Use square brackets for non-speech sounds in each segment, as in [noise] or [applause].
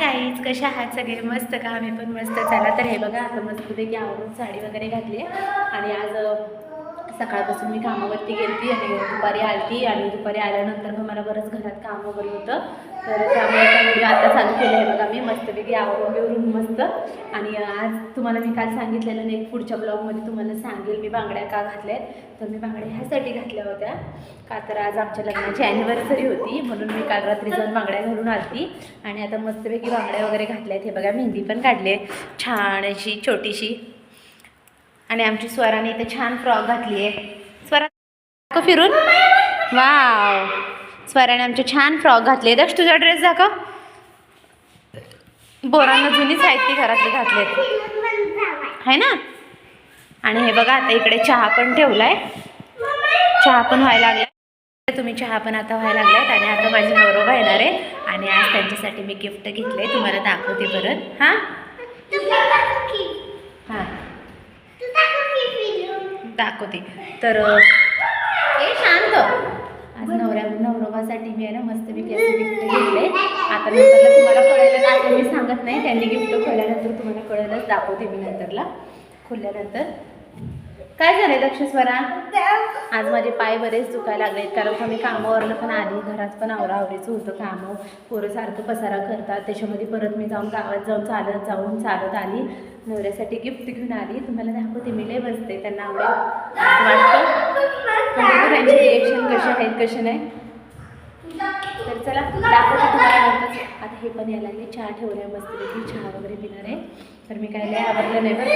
Guys कशा आहात सगळे? मस्त का? आम्ही पण मस्त. चला तर हे बघा आता मस्तपैकी आवरून साडी वगैरे घातली आणि आज सकाळपासून मी कामावरती गेली आणि दुपारी आलती. आणि दुपारी आल्यानंतर मग मला बरंच घरात काम वगैरे होतं. तर त्यामुळे त्या व्हिडिओ आता चालू केला आहे बघा मी मस्तपैकी आवरून बिवरून मस्त. आणि आज तुम्हाला मी काल सांगितलेलं नाही पुढच्या ब्लॉगमध्ये तुम्हाला सांगेल मी बांगड्या का घातल्या आहेत. तर मी बांगड्या ह्यासाठी घातल्या होत्या. का तर आज आमच्या लग्नाची ॲनिव्हर्सरी होती म्हणून मी काल रात्री जाऊन बांगड्या घालून आली आणि आता मस्तपैकी बांगड्या वगैरे घातल्या आहेत. हे बघा मेहंदी पण काढली आहे. छान अशी छोटीशी. आणि आमची स्वराने इथे छान फ्रॉक घातली आहे. स्वरा फिरून. वाव. स्वराने आमचे छान फ्रॉक घातले. दक्ष तुझा ड्रेस दाखव. बोरांना जुनीच आहेत ती घरातली घातले आहे ना? आणि हे बघा आता इकडे चहा पण ठेवलाय. चहा पण व्हायला लागला. तुम्ही चहा पण आता व्हायला लागलात आणि आता माझी नवरोबा येणार आहे. आणि आज त्यांच्यासाठी मी गिफ्ट घेतलंय. तुम्हाला दाखवते परत. हां? हां. दाखवते. तर हे शांत. आज नवऱ्या नवरोबासाठी मी आहे ना मस्त मी असं गिफ्ट घेतले आता नंतरला तुम्हाला कळेल आता मी सांगत नाही. त्यांनी गिफ्ट खोल्यानंतर तुम्हाला कळेलच दाखवते मी नंतरला. खोलल्यानंतर. काय झालंय दक्षस्वरा? आज माझे पाय बरेच दुखायला लागलेत कारण का मी कामावरनं पण आली घरात पण आवरावरीचं होतं कामं. पोरं सारखं पसारा करतात त्याच्यामध्ये परत मी जाऊन गावात जाऊन चालत जाऊन चालत आली. नवऱ्यासाठी गिफ्ट घेऊन आली. तुम्हाला दाखवते मी लय बसते त्यांना आवडेल. वाटतं? त्यांचे कसे आहेत कसे नाही? तर चला दाखवते तुम्हाला आता हे पण यायला लागले. चहा ठेवलाय मस्तपैकी चहा वगैरे पिणार आहे. तर मी काय लय आवडलं नाही बरं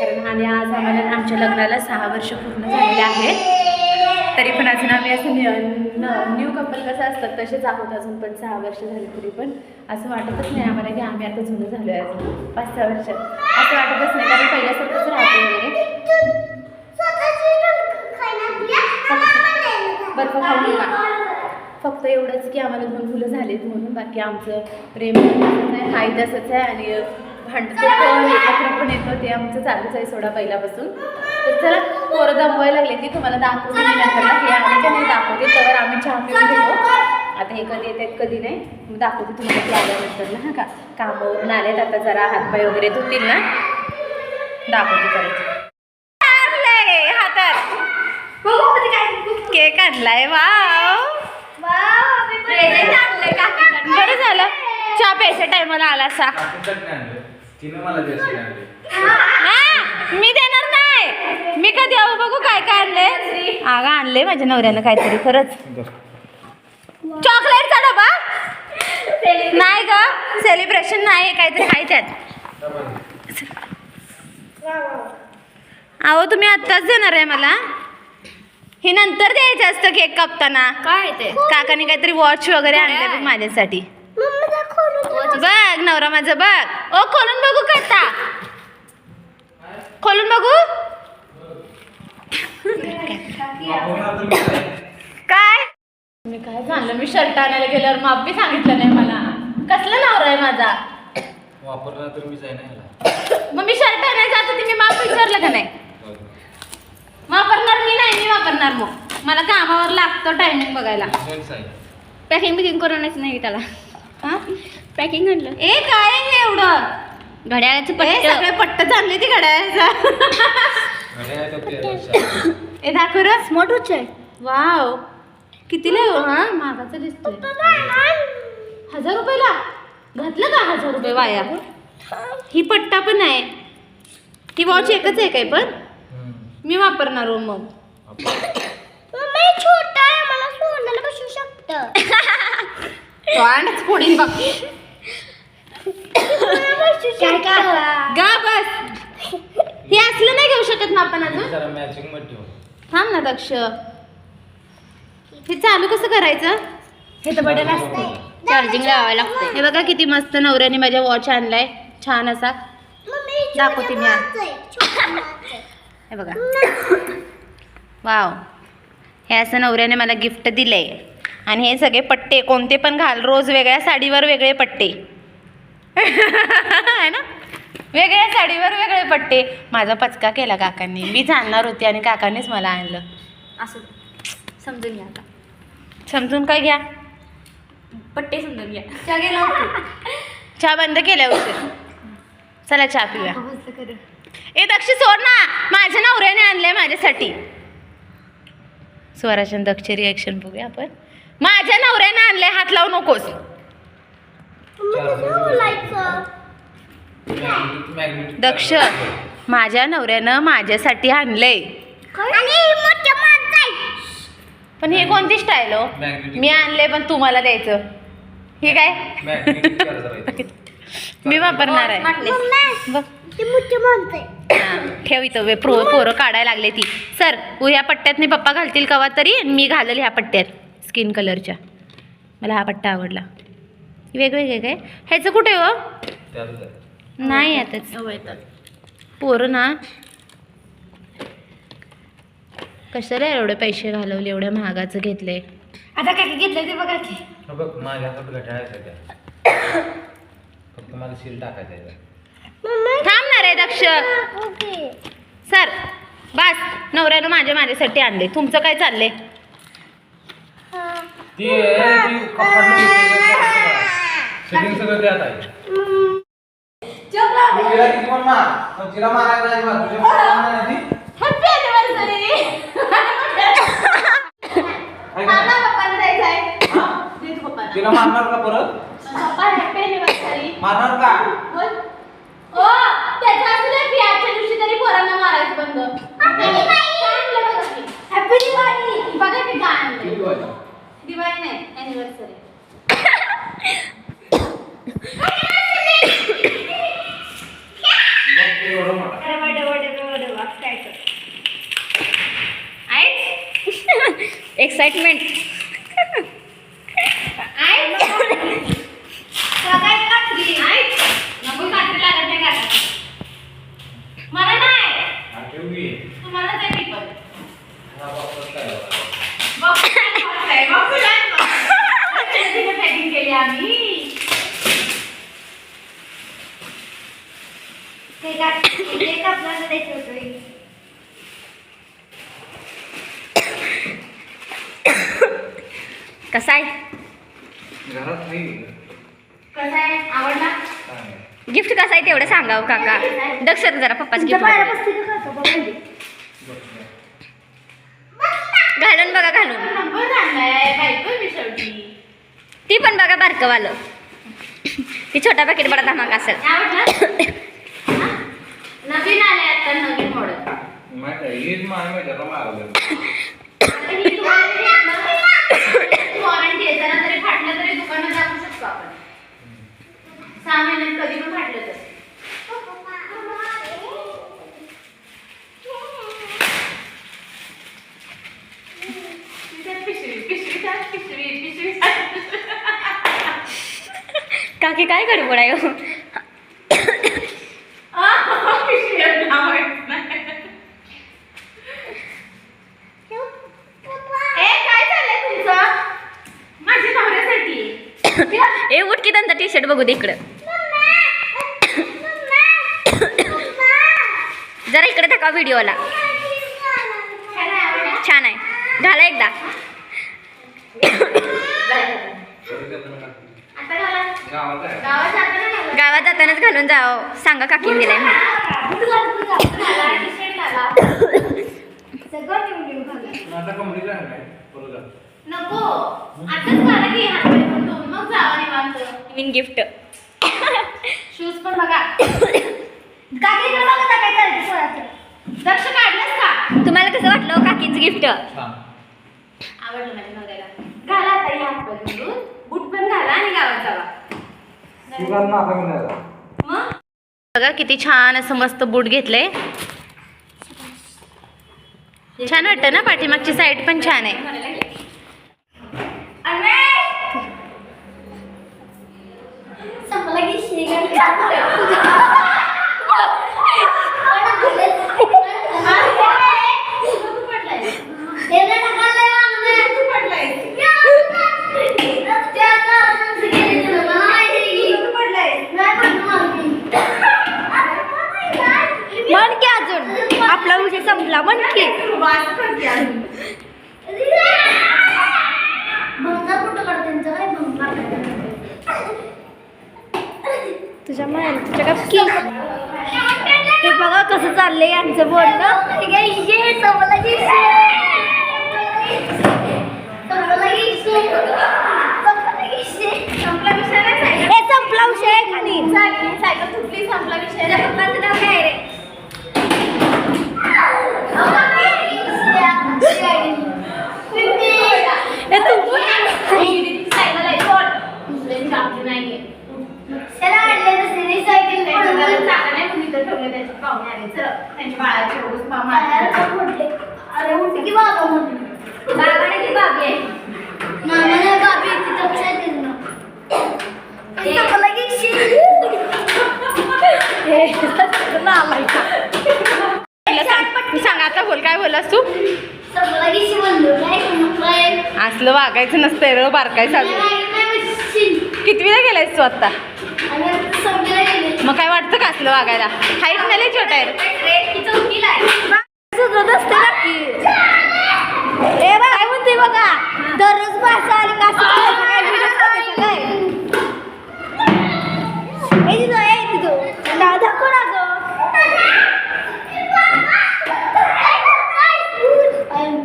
कारण आणि आज आम्हाला आमच्या लग्नाला सहा वर्ष पूर्ण झालेले आहेत. तरी पण अजून आम्ही असं न्यू कपल कसं असतात तसेच आहोत अजून पण सहा वर्ष झाली तरी पण. असं वाटतच नाही आम्हाला की आम्ही आता जुनं झालो आहे अजून. पाच सहा वर्ष. असं वाटतच नाही. कारण पहिल्यासारखंच राहतो वगैरे. बर्फ खाऊ नका फक्त एवढंच की आम्हाला दोन मुलं झालेत म्हणून बाकी आमचं प्रेम आहे हाय तसंच आहे आणि भांडतो पण एकत्र पण येतो ते आमचं चालूच आहे सोडा पहिल्यापासून. तर चला पोरं दमवायला लागले की तुम्हाला दाखवते मी नंतरला हे आले का नाही दाखवते. तर आम्ही चहा पिऊन घेतो. आता हे कधी येतात कधी नाही. मग दाखवते तुम्हाला ते आल्यानंतरला हां का? कामावरून आलेत आता जरा हातपाय वगैरे धुतील ना. दाखवते परत आणलंय हातात केक आणलाय वाव बरं झालं प्यायच्या टायमाला आला असा. तिने मला द्यायचं आणले हा, मी देणार नाही. मी कधी आहो बघू काय काय आणले अगं आणले माझ्या नवऱ्यानं काहीतरी खरंच. चॉकलेटचा डबा? नाही ग सेलिब्रेशन नाही काहीतरी आहे. त्यात अहो तुम्ही आत्ताच देणार आहे मला. हे नंतर द्यायचं असतं केक कापताना. काय ते? काकाने काहीतरी वॉच वगैरे आणले माझ्यासाठी. बघ नवरा माझा बघ. ओ खोलून बघू का आता? खोलून बघू? काय? मी काय झालं मी शर्ट आणायला गेल्यावर माप बी सांगितलं नाही मला. कसला नवरा आहे माझा? वापरला तर मी मग मी शर्ट आणायला जात होती मी माप विचारलं का नाही? वापरणार मी नाही मी वापरणार मग. मला कामावर लागतो टायमिंग बघायला. पॅकिंग बिकिंग करूनच नाही त्याला? पॅकिंग आणलं. ए काय आहे एवढं? घड्याळाचं ए, पट्ट. सगळे पट्ट चालले ती घड्याळाचा. ए [laughs] दाखव र स्मॉट उच्च आहे. वाव. कितीला आहे हो, हा महागाचं दिसतोय. हजार रुपयाला? घातलं का हजार रुपये वाया? ही. पट्टा पण आहे. ही वॉच एकच आहे काय पण. मी वापरणार हो मग. छोटा आहे मला सोन्याला बसू शकतं. [laughs] तोंडच फोडीन बघ. काय गा बस. हे असलं नाही घेऊ शकत ना आपण अजून. जरा मॅचिंगमध्ये ठेव. थांब ना दक्ष. हे चालू कसं करायचं? हे तर बटन असतं चार्जिंग लावायला लागतंय. हे बघा किती मस्त नवऱ्याने माझ्या वॉच आणलाय. छान असा. दाखवते मी. आज. हे बघा. वाव. हे असं नवऱ्याने मला गिफ्ट दिलंय. आणि हे सगळे पट्टे कोणते पण घाल रोज वेगळ्या साडीवर वेगळे पट्टे. [laughs] आहे ना? वेगळ्या साडीवर वेगळे पट्टे. माझा पचका केला काकांनी. मी जाणणार होती आणि काकांनीच मला आणलं. असं समजून घ्या आता. समजून काय घ्या? पट्टे समजून घ्या. चहा गेला चहा बंद केल्या उशीर. चला चहा पिऊया. ए दक्ष सोड ना. माझ्या नवऱ्याने आणलंय माझ्यासाठी. स्वराच्या आणि दक्षची रिॲक्शन बघूया आपण. माझ्या नवऱ्याने आणलंय हात लावू नकोस. दक्ष माझ्या नवऱ्यानं माझ्यासाठी आणलंय. पण ही कोणती स्टाईल हो? मी आणले पण तुम्हाला द्यायचं. हे काय. मी वापरणार आहे. बघ. ठेव इथं वे प्रो पोरं काढायला लागले ती. सर ह्या पट्ट्यात मी पप्पा घालतील कवा तरी मी घालेल ह्या पट्ट्यात. स्किन कलरच्या मला हा पट्टा आवडला. वेगवेगळे काय? ह्याचं कुठे हो. नाही आताच. पोरं ना. कशाला एवढे पैसे घालवले एवढ्या महागाचं घेतले आता काय घेतलं ते बघा की. बघ माझ्या हातात गठ्या आहे सध्या. फक्त मला सील टाकायचं आहे त्यात. थांबणार आहे दक्ष. ओके. सर बस. नवऱ्यानं माझ्या माझ्यासाठी आणले तुमचं काय चाललंय? ती सेटिंग सगळं त्यात आहे. तू तिला किती पण मार, पण तिला मारायला नाही मार. तुझ्या पप्पाला मारायला ती? आहे का नाही? हा? तिला मारणार का परत? मारणार का? किती वाजले? दिवाळी नाही अॅनिव्हर्सरी बघ ते एवढं मोठं. एक्साइटमेंट मला नाही हा, ठेव की. तुम्हाला ते मी पण हा, बघ, काय बघ. आम्ही. कसा आहे? घरात नाही. कसा आहे? आवडला? गिफ्ट कसं आहे तेवढं सांगावं काका. दक्ष जरा पप्पाच गिफ्ट घालून बघा घालून. ती पण बघा बारकवालं. ती छोटा पॅकेट बडा धमाका असेल. नवीन आले आता नवीन मॉडेल फाटलं तरी दुकानात शकतो आपण. सहा महिन्यात कधी पण फाटलं तर. काकी काय गडबड आहे हो? ए, उठ की त्यांचा टी शर्ट बघू दे इकडं. जरा इकडे दाखवा व्हिडिओला छान आहे. घाला एकदा गावात आहे. गावात जातानाच घालून जावं सांगा काकीन दिलाय म्हणून. पण आता कंपनीला आहे काय? परत जा. नको आताच घाला की? हात पाय धुवून, मग जावा निवांत. नवीन गिफ्ट शूज पण बघा. दक्ष काढलंस का? तुम्हाला कसं वाटलं हो काकींचं गिफ्ट. आवडलं माझ्या नवऱ्याला. घाला आता बूट पण घाला आणि गावात जावा. बघा किती छान असं मस्त बूट घेतलंय. छान वाटतं ना? पाठीमागची साईड पण छान आहे. संपला म्हण की. तुझ्या माहेर तुझ्या गप्की हे बघा कसं चाललंय यांचं बोलणं. संपला विषय. खाली. सायकल तुटली संपला विषय? नाव काय रे [laughs] सांग आता बोल काय बोलास तू? असलं वागायचं नसतंय र बारकाय चालू कितवीला गेलायस तू आता मग काय वाटतं का असलं वागायला? हाईट नाही छोटा आहे सुधरत असते नक्की ए काय म्हणते बघा? दररोज भाषा आली का?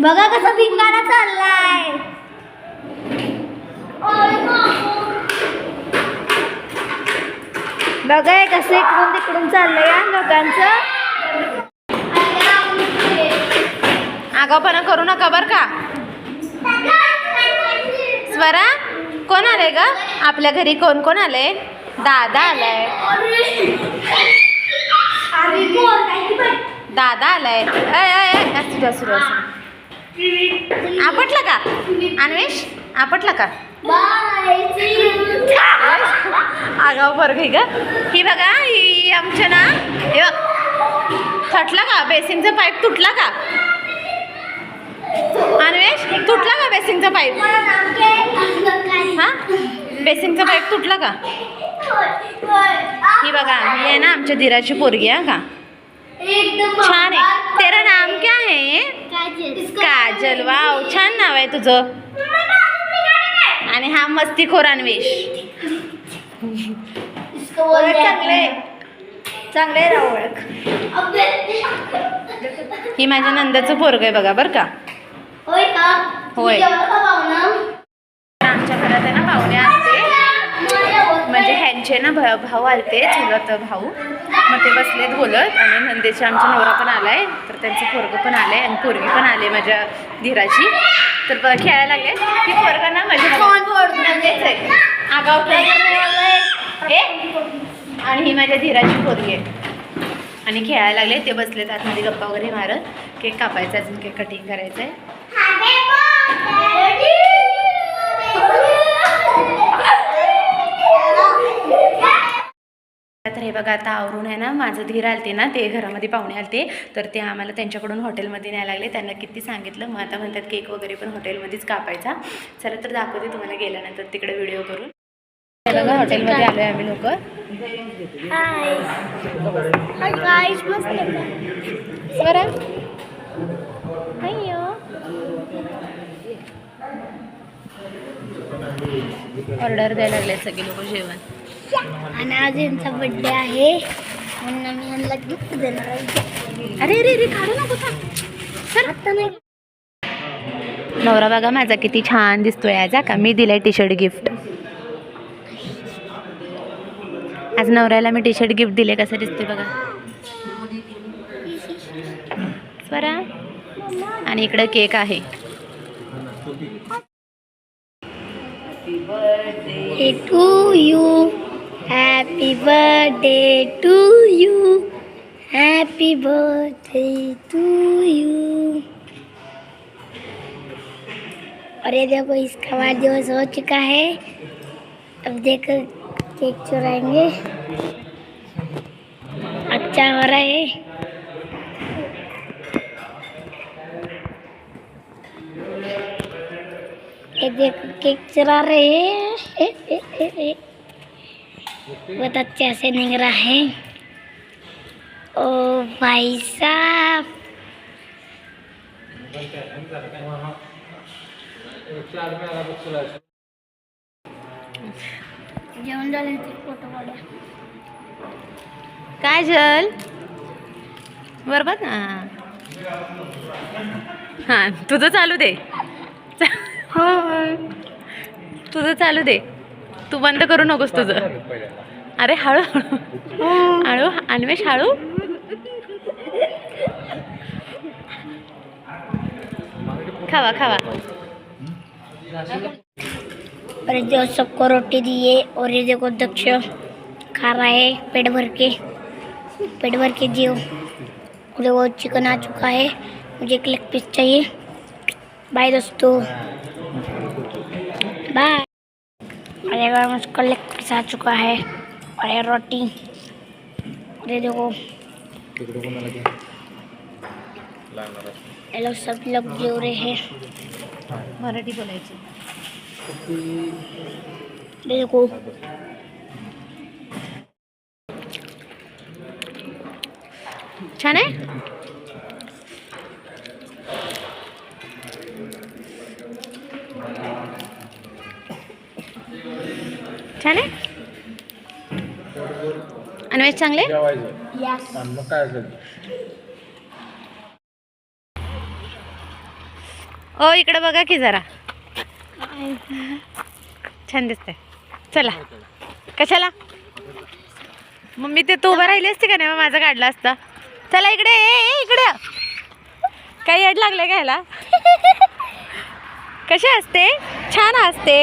बघा कसा भिंगाणा चाललाय. बघा हे कसं इकडून तिकडून चाललंय या लोकांचं. आगावपणा करू नका बर का? स्वरा कोण आले ग? आपल्या घरी कोण कोण आले दादा आलाय. दादा आलाय. असू दे, असू दे, असू. आपटला का? अन्वेष आपटला का? आगाव बरं घे ग. ही बघा ही आमच्या ना हे थटला का? बेसिनचा पाईप तुटला का? अन्वेष तुटला का बेसिनचा पाईप? हा? बेसिनचा पाईप तुटला का? ही बघा ही आहे ना आमच्या धीराची पोरगी आहे का? छान आहे. तेरा नाम क्या है? काजल. वाव छान नाव आहे तुझं. आणि हा मस्तीखोर अन्वेष. चांगले चांगले ओळख. ही माझ्या नंदाचं पोरग आहे बघा बरं का? होय आमच्या घरात आहे ना पाहुणे ह्यांचे ना भ भाऊ आलते चुलत भाऊ. मग ते बसलेत बोलत आणि नंदेच्या आमचा नवरा पण आलाय तर त्यांचं पोरगं पण आलंय आणि पोरगी पण आले माझ्या धीराची. तर खेळायला लागले. की पोरगा ना माझ्या आहे. आगाव आणि ही माझ्या धीराची पोरगी आहे. आणि खेळायला लागले. ते बसलेत आतमध्ये गप्पा वगैरे मारत. केक कापायचा अजून केक कटिंग करायचं आहे तर हे बघा आता आवरून आहे ना माझं धीर आलते ना ते घरामध्ये पाहुणे आलते. तर ते आम्हाला त्यांच्याकडून हॉटेलमध्ये न्यायला लागले. त्यांना किती सांगितलं. मग आता म्हणतात केक वगैरे पण हॉटेलमध्येच कापायचा. चला तर दाखवते तुम्हाला गेल्यानंतर तिकडे व्हिडिओ करून. बघा हॉटेलमध्ये आलो आहे आम्ही लोक ऑर्डर द्यायला लागले सगळे लोक जेवण. आणि आज यांचा बर्थडे आहे. म्हणून आम्ही यांना गिफ्ट देणार आहे. अरे अरे अरे काढू नको. सर आता नाही. नवरा बघा माझा किती छान दिसतोय आज का? मी दिलाय टी शर्ट गिफ्ट आज नवऱ्याला मी टी शर्ट गिफ्ट दिले कसं दिसते बघा. स्वरा आणि इकडे केक आहे. To you happy birthday to you happy birthday to you और ये देखो, इसका वाढदिवस हो चुका है। अब देखो, केक चुराएँगे। अच्छा हो रहा है। ये देखो, केक चुरा रहे हैं। [laughs] बहुत अच्छा से निक रहा है। ओ भाई साहब। जेवण झाल्यानंतर फोटो काढा काजल बरोबर ना. हां तुझं चालू दे. तुझं चालू दे. तू बंद करू नकोस तुझं. अरे हळू हळू. हळू अन्वेष हळू. खावा खावा. और जो सबको रोटी दिए और ये देखो दक्ष खा रहा है पेट भर के। पेट भर के जियो मुझे वो चिकन आ चुका है। मुझे एक लेग पीस चाहिए। बाय दोस्तों। बाय बार मुझको लेग पीस आ चुका है और ये रोटी। ये देखो। ये लोग सब लोग जो रहे हैं। मराठी बोलायची ये देखो। छान? आहे छान आहे? अन्वेष चांगले? ओ इकडे बघा की जरा. छान दिसतंय. चला. कशाला? मग मी ते तू उभं राहिली असते का नाही? माझं काढलं असतं. चला इकडे ए, इकडे. काही अड लागले का ह्याला कशी असते? छान असते.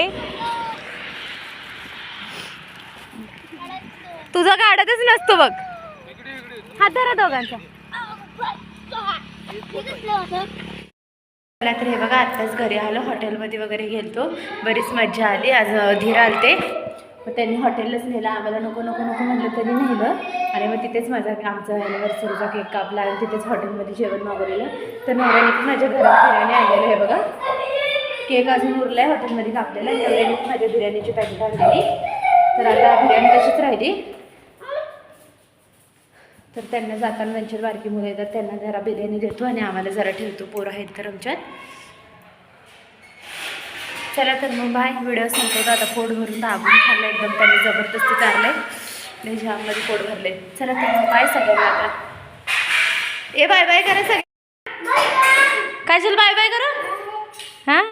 तुझं काढतच नसतो बघ. हात धरा दोघांचा. मला तर हे बघा आत्ताच घरी आलो हॉटेलमध्ये वगैरे गेलतो. बरीच मज्जा आली आज धीर आलते. मग त्यांनी हॉटेललाच नेलं आम्हाला नको नको नको म्हटलं तरी नेलं. आणि मग तिथेच माझा आमचा ॲनिव्हर्सरीचा केक कापला आणि तिथेच हॉटेलमध्ये जेवण मागवलेलं तर नवऱ्याने पण माझ्या घरात बिर्याणी आणलेलं आहे बघा. केक अजून उरला आहे हॉटेलमध्ये कापलेला नवऱ्याने माझ्या बिर्याणीची पॅकेट आणलेली. तर आता बिर्याणी तशीच राहिली. तर त्यांना जाताना त्यांच्यात बारकी मुलं येतात त्यांना जरा बिर्याणी देतो आणि आम्हाला जरा ठेवतो. पोरं आहेत तर आमच्यात. चला तर मग बाय व्हिडिओ संपवतो. आता पोट भरून दाबून खाल्लं. एकदम त्यांनी जबरदस्ती चाललंय आणि जाममध्ये पोट भरले चला तर मग बाय सगळ्यांना आता. ए बाय बाय करा सगळं. काजल बाय बाय करा. हां?